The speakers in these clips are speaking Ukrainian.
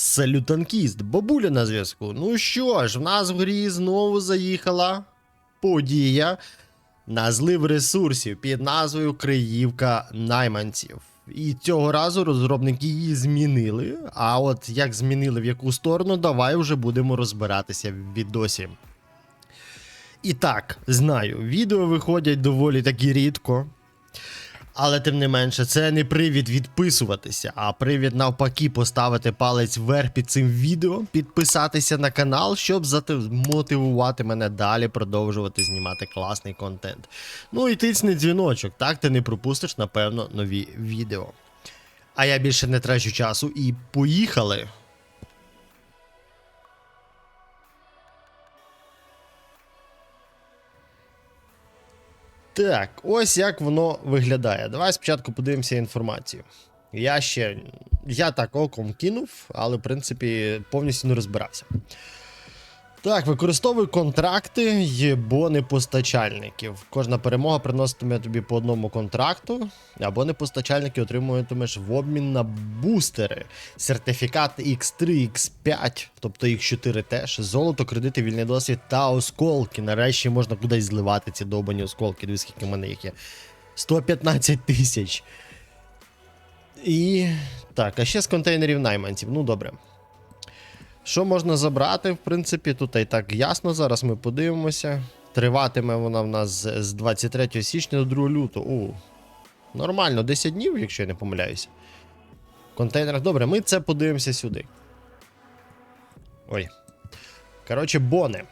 Салютанкіст, бабуля на зв'язку. Ну що ж, в нас в грі знову заїхала подія на злив ресурсів під назвою Криївка найманців. І цього разу розробники її змінили. А от як змінили в яку сторону, давай вже будемо розбиратися в відосі. І так, знаю, відео виходять доволі таки рідко. Але тим не менше, це не привід відписуватися, а привід навпаки поставити палець вверх під цим відео, підписатися на канал, щоб мотивувати мене далі продовжувати знімати класний контент. Ну і тисни дзвіночок, так ти не пропустиш, напевно, нові відео. А я більше не трачу часу і поїхали. Так, ось як воно виглядає. Давай спочатку подивимося інформацію. Я ще. Я так оком кинув, але в принципі повністю не розбирався. Так, використовуй контракти й бони постачальників. Кожна перемога приноситиме тобі по одному контракту, а бони постачальники отримуватимеш в обмін на бустери, сертифікат X3, X5, тобто X4 теж, золото, кредити, вільний досвід та осколки. Нарешті можна кудись зливати ці довбані осколки. Дивись, скільки в мене їх є. 115 тисяч. І. Так, а ще з контейнерів найманців. Ну добре. Що можна забрати, в принципі, тут і так ясно. Зараз ми подивимося. Триватиме вона в нас з з 23 січня до 2 лютого. У, нормально, 10 днів, якщо я не помиляюся. В контейнерах. Добре, ми це подивимося сюди. Ой. Коротше, бони.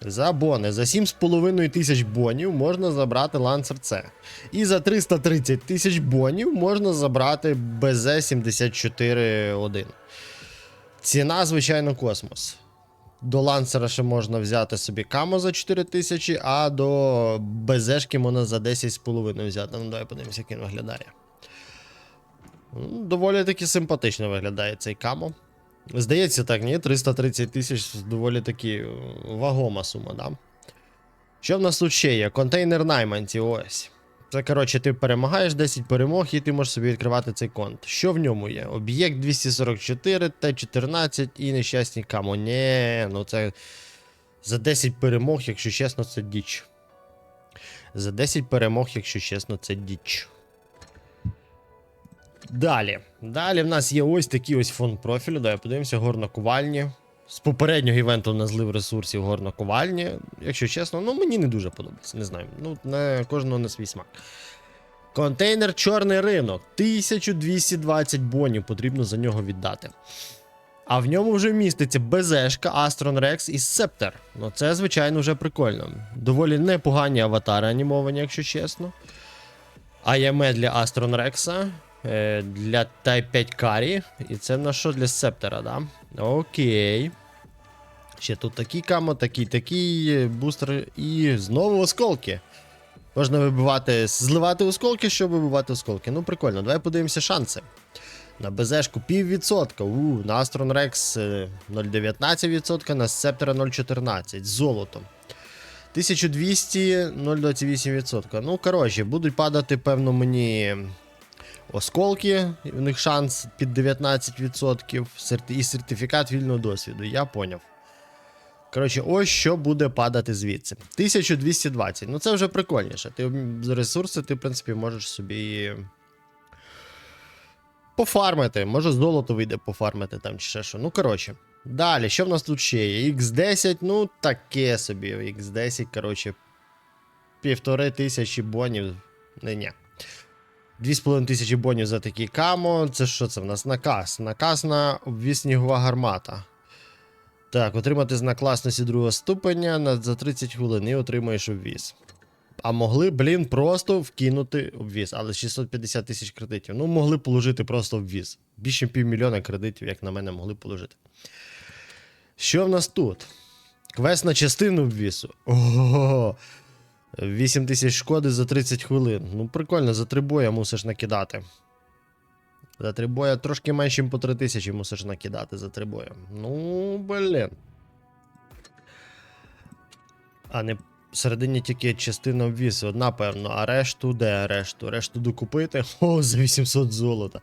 За бони. За 7,5 тисяч бонів можна забрати Lancer C. І за 330 тисяч бонів можна забрати BZ-74-1. Ціна, звичайно, космос. До лансера ще можна взяти собі камо за 4 тисячі, а до БЗшки можна за 10,5 взяти. Ну, давай подивимося, як він виглядає. Ну, Доволі таки симпатично виглядає цей камо. Здається, так, ні, 330 тисяч доволі таки е, вагома сума, да? Що в нас тут ще є? Контейнер найманців, ось. Це, коротше, ти перемагаєш 10 перемог, і ти можеш собі відкривати цей конт. Що в ньому є? Об'єкт 244, Т-14 і нещасні камо. Нє, ну це. За 10 перемог, якщо чесно, це діч. За 10 перемог, якщо чесно, це діч. Далі. Далі в нас є ось такий ось фон профілю. Давай подивимося, горноковальні. З попереднього івенту на злив ресурсів горноковальні. Якщо чесно, ну мені не дуже подобається. Не знаю. Ну, на кожного на свій смак. Контейнер Чорний ринок. 1220 бонів потрібно за нього віддати. А в ньому вже міститься БЗшка, Астрон Рекс і Септер. Ну це, звичайно, вже прикольно. Доволі непогані аватари анімовані, якщо чесно. АЯМЕ для Астрон Рекса. Е, Для Type 5 Карі. І це на що для Септера, да? Окей. Ще тут такий камо, такий, такий е, бустер. І знову осколки. Можна вибивати, зливати осколки, щоб вибивати осколки. Ну, прикольно. Давай подивимося шанси. На БЗшку піввідсотка. У, на Rex е, 0,19%, на Септера 0,14%. Золото. 1200, 0,28%. Ну, коротше, будуть падати, певно, мені осколки. У них шанс під 19%. І сертифікат вільного досвіду. Я поняв. Коротше, ось що буде падати звідси. 1220. Ну це вже прикольніше. Ти з ресурси, ти, в принципі, можеш собі. Пофармити. Може, золото вийде пофармити там чи ще що. Ну, коротше. Далі, що в нас тут ще є? X10, ну таке собі. X10, коротше. Півтори тисячі бонів. Не, ні. 2,5 тисячі бонів за такий камо. Це що це в нас? Наказ. Наказ на обвіз снігова гармата. Так, отримати знак класності другого ступеня за 30 хвилин і отримаєш обвіз. А могли, блін, просто вкинути обвіз, але 650 тисяч кредитів. Ну, могли положити просто обвіз. Більше півмільйона кредитів, як на мене, могли положити. Що в нас тут? Квест на частину обвісу. Ого. 8 тисяч шкоди за 30 хвилин. Ну, прикольно, за три боя мусиш накидати. За три боя трошки менше, по 3 тисячі мусиш накидати за три боя. Ну, блін. А не всередині тільки частина обвісу, одна, певно, а решту де решту? Решту докупити? О, за 800 золота.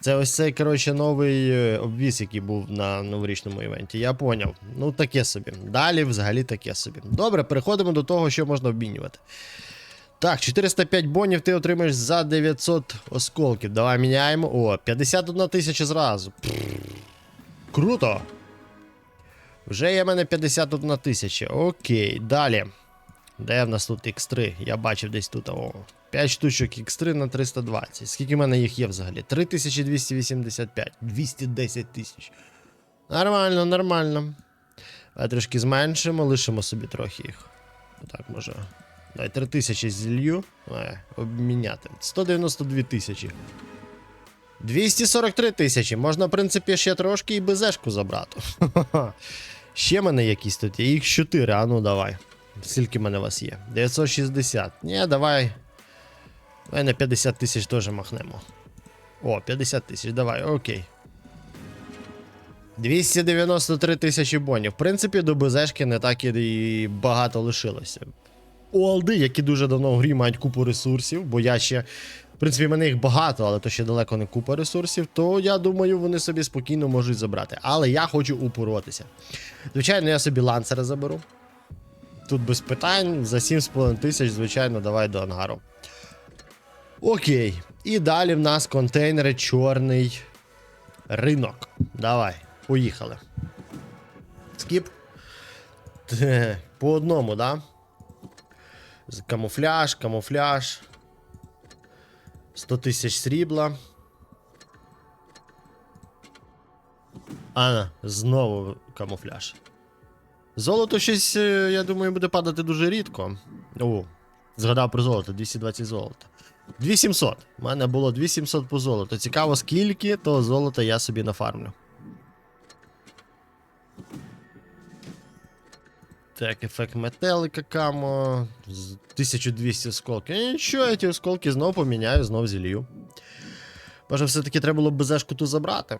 Це ось цей, коротше, новий е, обвіз, який був на новорічному івенті. Я поняв. Ну, таке собі. Далі взагалі таке собі. Добре, переходимо до того, що можна обмінювати. Так, 405 бонів ти отримаєш за 900 осколків. Давай міняємо. О, 51 тисяча зразу. Круто. Вже є в мене 51 тисяча. Окей, далі. Де в нас тут X3? Я бачив десь тут. О, 5 штучок X3 на 320. Скільки в мене їх є взагалі? 3285. 210 тисяч. Нормально, нормально. А трошки зменшимо, лишимо собі трохи їх. Так, може. Дай 3000 зілью. Е, обміняти. 192 тисячі. 243 тисячі. Можна, в принципі, ще трошки і безешку забрати. Ще мене якісь тут є. Їх 4, а ну давай. Скільки в мене вас є? 960. Ні, давай. Давай на 50 тисяч теж махнемо. О, 50 тисяч, давай, окей. 293 тисячі бонів. В принципі, до БЗшки не так і багато лишилося. У Алди, які дуже давно в грі мають купу ресурсів, бо я ще. В принципі, в мене їх багато, але то ще далеко не купа ресурсів, то я думаю, вони собі спокійно можуть забрати. Але я хочу упоротися. Звичайно, я собі ланцера заберу. Тут без питань. За 7,5 тисяч, звичайно, давай до ангару. Окей. І далі в нас контейнери чорний ринок. Давай, поїхали. Скіп. По одному, да? Камуфляж, камуфляж. 100 тисяч срібла. А, знову камуфляж. Золото щось, е, я думаю, буде падати дуже рідко. О, згадав про золото, 220 золота. 2700. У мене було 2700 по золоту. Цікаво, скільки того золота я собі нафармлю. Так, ефект метелика камо. 1200 осколків. І Нічого, я ті осколки знов поміняю, знов зілью. Може, все-таки треба було б безешку ту забрати.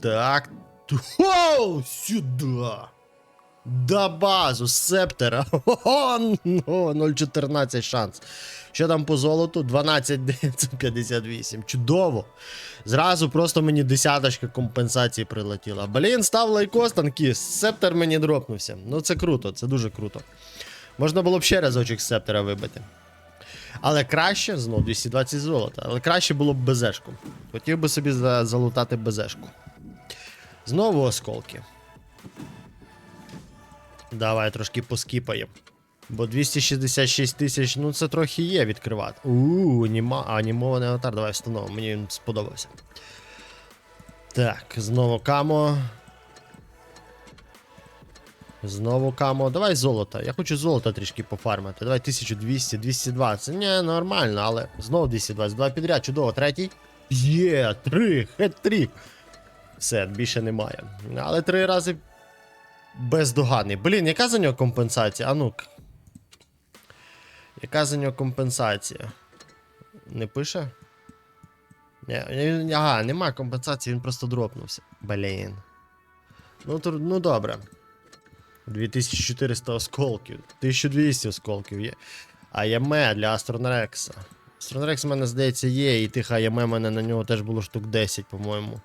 Так. Воу! Сюди! Да базу, септера. Ну, 0,14 шанс. Що там по золоту? 12,958. Чудово. Зразу просто мені десяточка компенсації прилетіла. Блін, став лайкос танкіс. Септер мені дропнувся. Ну це круто, це дуже круто. Можна було б ще разочок септера вибити. Але краще, знову 220 золота, але краще було б безешку. Хотів би собі залутати безешку. Знову осколки. Давай трошки поскіпаємо. Бо 266 тисяч, ну це трохи є відкривати. Ууу, аніма... анімований аватар, давай встановимо, мені він сподобався. Так, знову камо. Знову камо. Давай золото. Я хочу золото трішки пофармити. Давай 1200, 220. Ні, нормально, але знову 220. Два підряд, чудово. Третій. Є, три, хет-трік. Все, більше немає. Але три рази бездоганний. Блін, яка за нього компенсація? А ну. Яка за нього компенсація? Не пише? Ні, Ага, нема компенсації, він просто дропнувся. Блін. Ну, то, ну добре. 2400 осколків. 1200 осколків є. АЯМЕ для Астронрекса. Астронрекс в мене, здається, є, і тих АЯМЕ мене на нього теж було штук 10, по-моєму.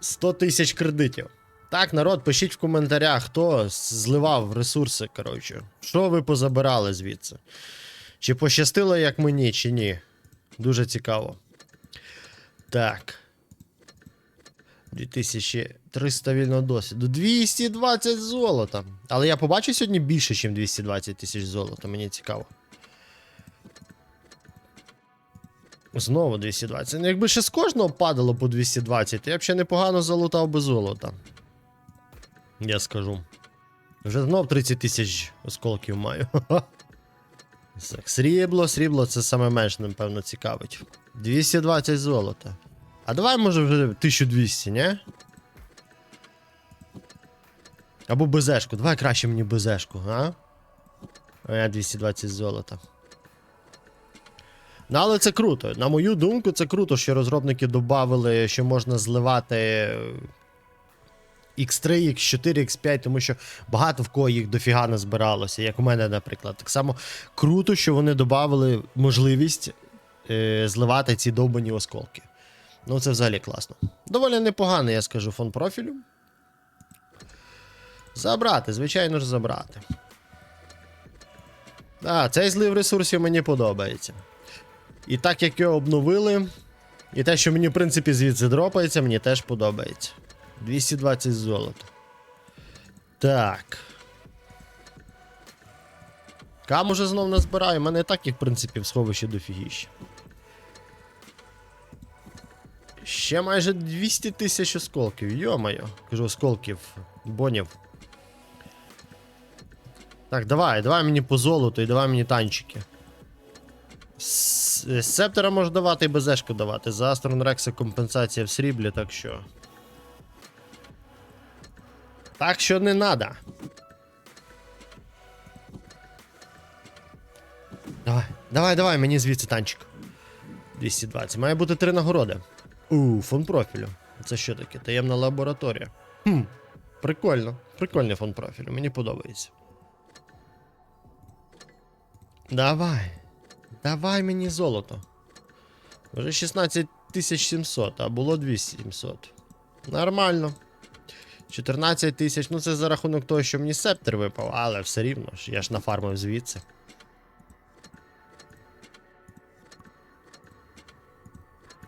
100 тисяч кредитів. Так, народ, пишіть в коментарях, хто зливав ресурси, коротше. Що ви позабирали звідси? Чи пощастило, як мені, чи ні? Дуже цікаво. Так. 2300 вільного досвіду. 220 золота. Але я побачив сьогодні більше, ніж 220 тисяч золота. Мені цікаво. Знову 220. Ну, якби ще з кожного падало по 220, то я б ще непогано залутав би золота. Я скажу. Вже знов 30 тисяч осколків маю. Срібло, срібло це саме менш, напевно, цікавить. 220 золота. А давай, може, вже 1200, не? Або безешку. Давай краще мені безешку, а? А я 220 золота. Ну, але це круто. На мою думку, це круто, що розробники додали, що можна зливати е, X3, X4, X5, тому що багато в кого їх дофіга назбиралося, як у мене, наприклад. Так само круто, що вони додали можливість е, зливати ці довбані осколки. Ну, це взагалі класно. Доволі непоганий, я скажу, фон профілю. Забрати, звичайно ж, забрати. А, цей злив ресурсів мені подобається. І так як його обновили, і те, що мені, в принципі, звідси дропається, мені теж подобається. 220 золота. Так. Кам уже знов назбираю, у мене і так їх, в принципі, в сховищі дофігіще. Ще майже 200 тисяч осколків, йо-моє. Кажу, осколків, бонів. Так, давай, давай мені по золоту і давай мені танчики. Септера може давати і безешку давати. За Астрон Рекса компенсація в сріблі, так що. Так що не надо. Давай, давай, давай, мені звідси танчик. 220. Має бути три нагороди. У, фон профілю. Це що таке? Таємна лабораторія. Хм, прикольно. Прикольний фон профілю, мені подобається. Давай. Давай мені золото. Вже 16700, а було 2700. Нормально. 14 тисяч. Ну це за рахунок того, що мені септер випав, але все рівно ж, я ж нафармив звідси.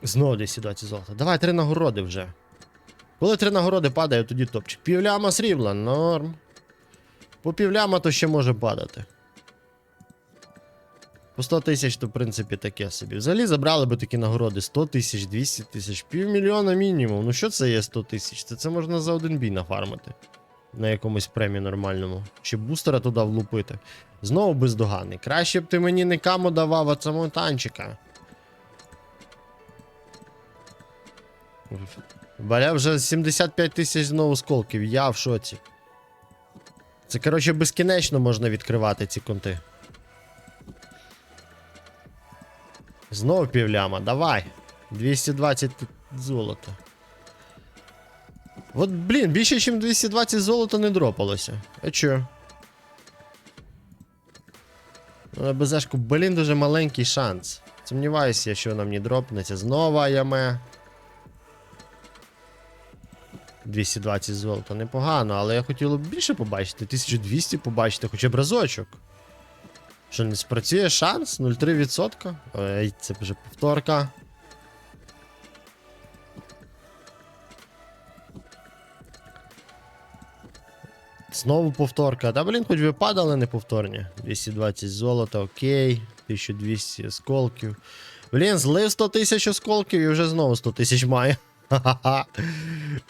Знову десь 20 золота. Давай три нагороди вже. Коли три нагороди падає, тоді топчик. Півляма срібла, норм. По півляма то ще може падати. По 100 тисяч, то в принципі таке собі. Взагалі забрали би такі нагороди 100 тисяч, 200 тисяч, півмільйона мінімум. Ну що це є 100 тисяч? Це, це можна за один бій нафармити. На якомусь премі нормальному. Чи бустера туди влупити. Знову бездоганний. Краще б ти мені не камо давав, а самого танчика. Бля, вже 75 тисяч знову сколків, я в шоці. Це, коротше, безкінечно можна відкривати ці конти. Знову півляма, давай. 220 тут золота. От, блін, більше, ніж 220 золота не дропалося. А чо? Ну, На безешку, блін, дуже маленький шанс. Сумніваюся, що вона мені дропнеться. Знову яме. 220 золота непогано, але я хотіло б більше побачити. 1200 побачити, хоча б разочок. Що не спрацює шанс? 0,3%? Ой, це вже повторка. Знову повторка. Та блін, хоч би падали не повторні. 220 золота, окей. 1200 осколків. Блін, злив 100 тисяч осколків і вже знову 100 тисяч має. Ха-ха-ха.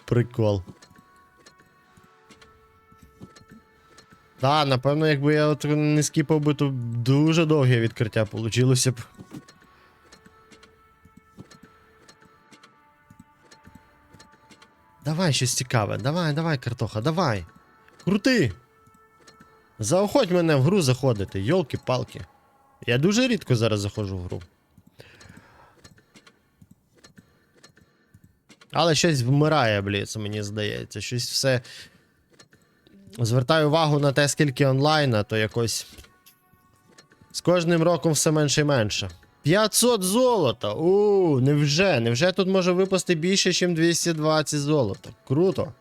Прикол. Так, напевно, якби я от не скіпав би, то дуже довге відкриття получилося б. Давай щось цікаве, давай, давай, картоха, давай. Крути! Заохоть мене в гру заходити, йолки-палки. Я дуже рідко зараз заходжу в гру. Але щось вмирає, бліц, мені здається. Щось все. Звертаю увагу на те, скільки онлайна, то якось. З кожним роком все менше і менше. 500 золота! У, невже? Невже тут може випасти більше, ніж 220 золота? Круто.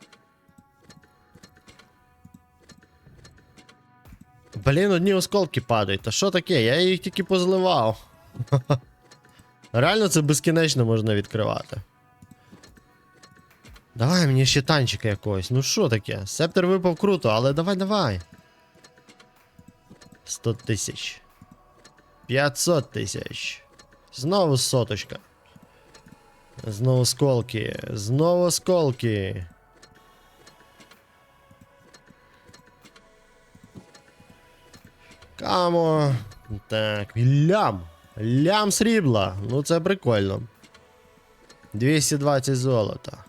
Блін, одні осколки падають. Та що таке? Я їх тільки позливав. Реально це безкінечно можна відкривати. Давай мені ще танчика якогось. Ну що таке? Септер випав круто, але давай, давай. 100 тисяч. 500 тисяч. Знову соточка. Знову сколки. Знову сколки. Камо. Так, лям. Лям срібла. Ну це прикольно. 220 золота.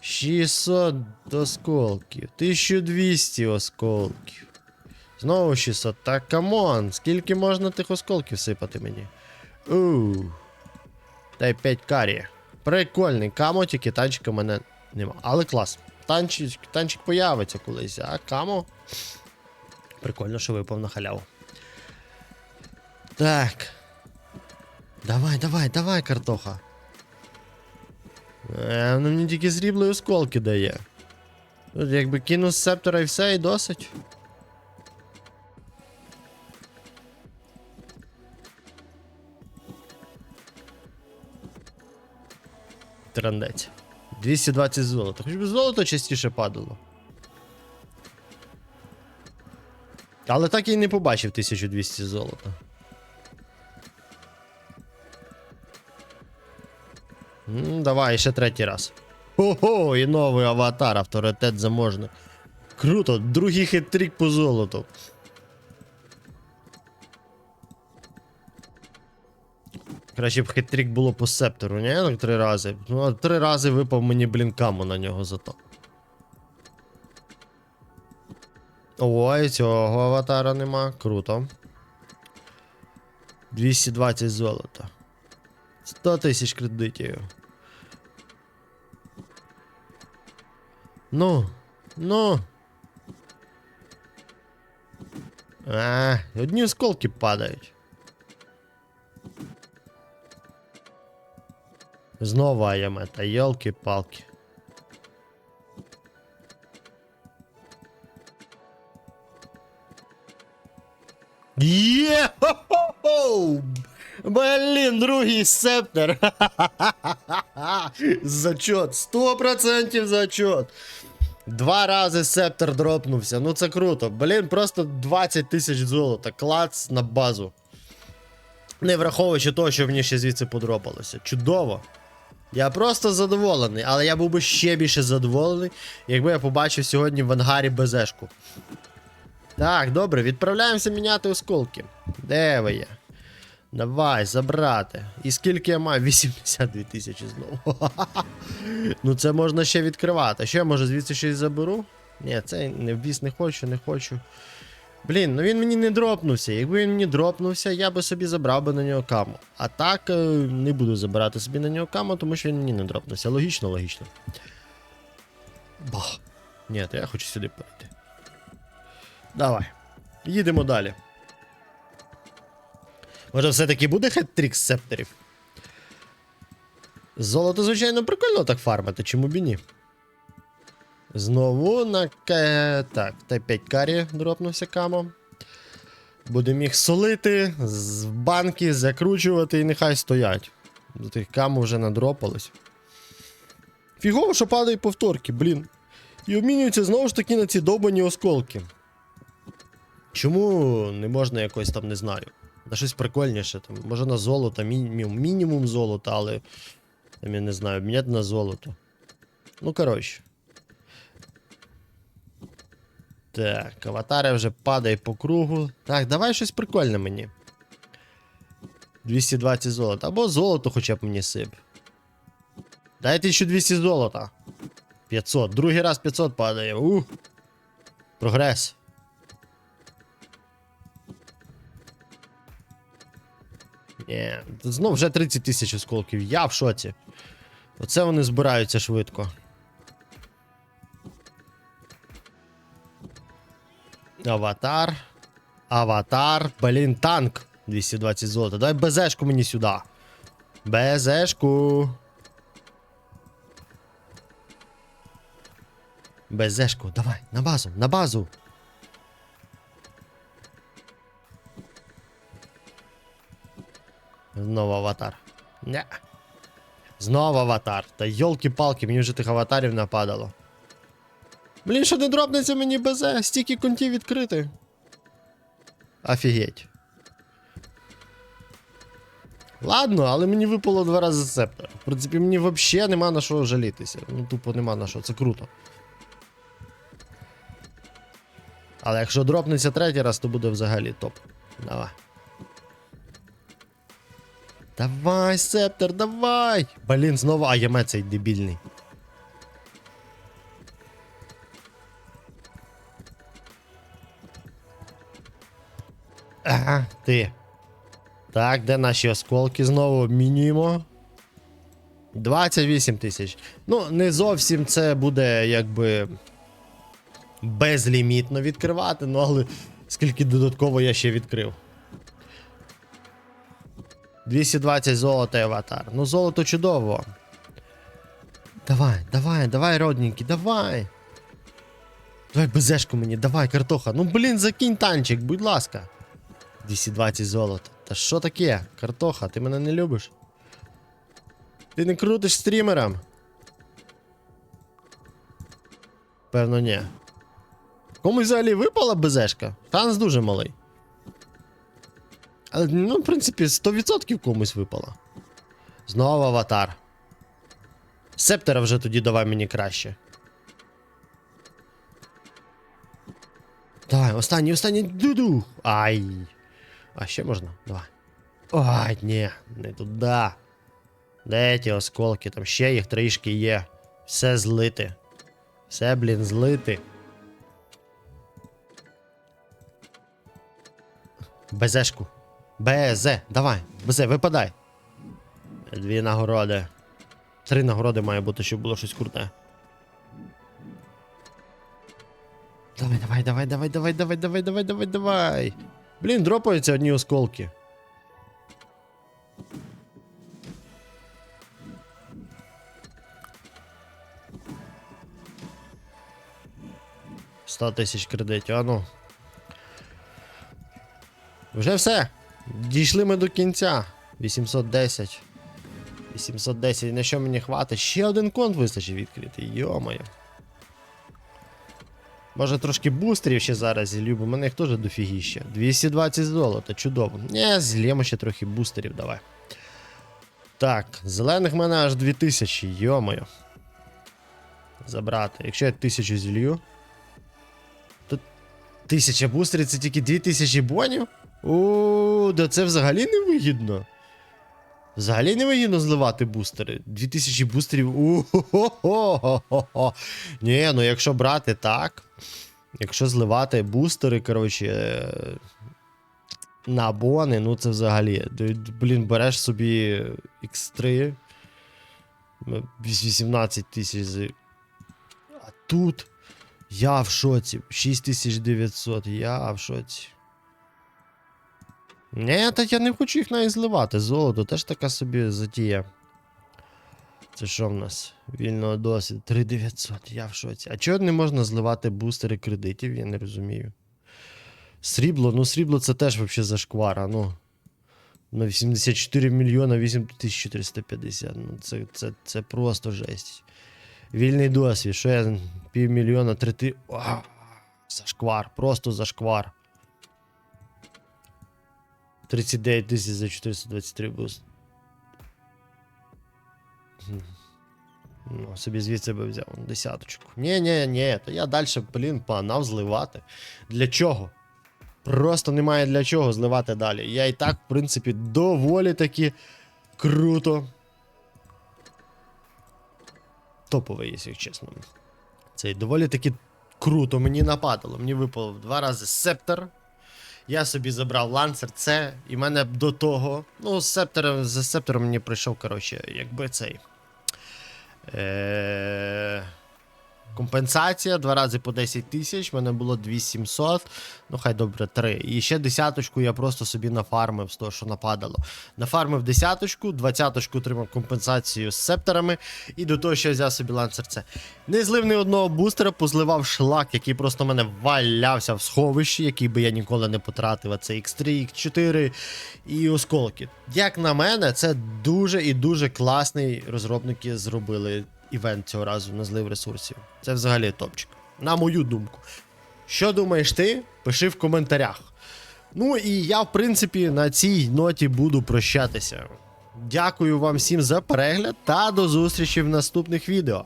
600 осколків. 1200 осколків. Знову 600. Так, камон. Скільки можна тих осколків сипати мені? Ууу. Дай 5 карі. Прикольний камо, тільки танчика в мене нема. Але клас. танчик, танчик появиться колись, а камо. Прикольно, що випав на халяву. Так. Давай, давай, давай, картоха. Е, воно мені тільки срібло і осколки дає. Тут якби кину з септора і все, і досить. Трандець. 220 золота. Хоч би золото частіше падало. Але так й не побачив 1200 золота. Давай, ще третій раз. Ого, і новий аватар, авторитет заможний. Круто, другий хитрик по золоту. Краще б хитрик було по септору, ні? Так три рази. Ну, три рази випав мені, блін, каму на нього зато. Ой, цього аватара нема. Круто. 220 золота. 100 тисяч кредитів. Ну, ну. А, одні осколки падають. Знову аямета, йолки-палки. Є! Хо-хо-хо! Блін, другий септер. Зачот, 100% зачот. Два рази септер дропнувся. Ну це круто. Блін, просто 20 тисяч золота. Клац на базу. Не враховуючи того, що мені ще звідси подропалося. Чудово. Я просто задоволений, але я був би ще більше задоволений, якби я побачив сьогодні в ангарі БЗшку. Так, добре, відправляємося міняти осколки. Де ви є? Давай, забрати. І скільки я маю? 82 тисячі знову. ну це можна ще відкривати. Що я може звідси щось заберу? Ні, це не ввіз не хочу, не хочу. Блін, ну він мені не дропнувся. Якби він мені дропнувся, я би собі забрав би на нього каму. А так е, не буду забирати собі на нього каму, тому що він мені не дропнувся. Логічно, логічно. Бах. Ні, то я хочу сюди перейти. Давай. Їдемо далі. Може, все-таки буде хет-трік з септерів? Золото, звичайно, прикольно так фармити, чому б і ні? Знову на К. Так, Т5 карі дропнувся камо. Будемо їх солити, з банки закручувати і нехай стоять. До тих камо вже надропались. Фігово, що падають повторки, блін. І обмінюються знову ж таки на ці довбані осколки. Чому не можна якось там, не знаю. На щось прикольніше, там, може на золото, міні- мінімум золота, але там я не знаю, обміняти на золото. Ну, коротше. Так, аватари вже падає по кругу. Так, давай щось прикольне мені. 220 золота. Або золото хоча б мені сип. Дай 1200 золота. 500. Другий раз 500 падає. Ух. Прогрес. Ні, знов вже 30 тисяч осколків. Я в шоці. Оце вони збираються швидко. Аватар. Аватар. Блін, танк. 220 золота. Давай БЗшку мені сюди. БЗшку. БЗшку, давай, на базу, на базу. Знову аватар. Не. Знову аватар. Та йолки-палки, мені вже тих аватарів нападало. Блін, що не дропнеться мені БЗ, стільки контів відкрити. Офігеть. Ладно, але мені випало два рази септор. В принципі, мені взагалі нема на що жалітися. Ну, тупо нема на що, це круто. Але якщо дропнеться третій раз, то буде взагалі топ. Давай. Давай, септор, давай! Блін, знову АЄМЕ цей дебільний. Ага, ти. Так, де наші осколки знову обмінюємо. 28 тисяч. Ну, не зовсім це буде якби безлімітно відкривати, ну але скільки додатково я ще відкрив. 220 золота і аватар. Ну, золото чудово. Давай, давай, давай, родненький, давай. Давай безешку мені, давай, картоха. Ну блін, закинь танчик, будь ласка. 220 золота. Та що таке? Картоха, ти мене не любиш? Ти не крутиш стрімером? Певно, ні. Комусь взагалі випала безешка? Шанс дуже малий. Ну, в принципі, 100% комусь випало. Знову аватар. Септера вже тоді давай мені краще. Давай, останній, останній дуду. Ай. А ще можна? Давай. Ай, ні, не туди. Де ті осколки? Там ще їх трішки є. Все злити. Все, блін, злити. Безешку. БЗ, давай, БЗ, випадай. Дві нагороди. Три нагороди має бути, щоб було щось круте. Давай, давай, давай, давай, давай, давай, давай, давай, давай, давай. Блін, дропаються одні осколки. Сто тисяч кредитів, а ну. Вже все. Дійшли ми до кінця. 810. 810. На що мені хватить? Ще один конт вистачить відкрити. Йомаю. Може трошки бустерів ще зараз бо мене їх теж дофігіще. 220 золота, чудово. Не, злємо ще трохи бустерів, давай. Так, зелених в мене аж 2000, йомаю. Забрати. Якщо я 1000 зілью. То 1000 бустерів це тільки 2000 бонів? О, да це взагалі не вигідно. Взагалі не вигідно зливати бустери. 2000 бустерів. У-хо-хо-хо-хо. Ні, ну якщо брати так. Якщо зливати бустери, коротше. На бони, ну це взагалі. Блін, береш собі X3. м, 18 тисяч. А тут. Я в шоці. 6900. Я в шоці. Ні, та я не хочу їх навіть зливати. Золото теж така собі затія. Це що в нас? Вільного досвіду. 3900, я в шоці. А чого не можна зливати бустери кредитів, я не розумію. Срібло, ну срібло це теж взагалі зашквара, ну. На 84 мільйона 8450. Ну, це, це, це просто жесть. Вільний досвід, що я півмільйона трети. Зашквар, просто зашквар. 39 тисяч за 423 буст. Ну, собі звідси би взяв десяточку. Ні, ні, ні, то я далі, блін, погнав зливати. Для чого? Просто немає для чого зливати далі. Я і так, в принципі, доволі таки круто. Топовий, якщо чесно. Це доволі таки круто мені нападало. Мені випало в два рази септер. Я собі забрав ланцер це, і мене до того. Ну, з септером, з септером мені прийшов, коротше, якби цей. Е... Компенсація два рази по 10 тисяч, в мене було 2700, ну хай добре, 3. І ще десяточку я просто собі нафармив з того, що нападало. Нафармив десяточку, двадцяточку отримав компенсацію з септерами, і до того ще взяв собі ланцер С. Не злив ні одного бустера, позливав шлак, який просто в мене валявся в сховищі, який би я ніколи не потратив. А це X3, X4 і осколки. Як на мене, це дуже і дуже класний розробники зробили івент цього разу на злив ресурсів. Це взагалі топчик. На мою думку. Що думаєш ти? Пиши в коментарях. Ну і я, в принципі, на цій ноті буду прощатися. Дякую вам всім за перегляд та до зустрічі в наступних відео.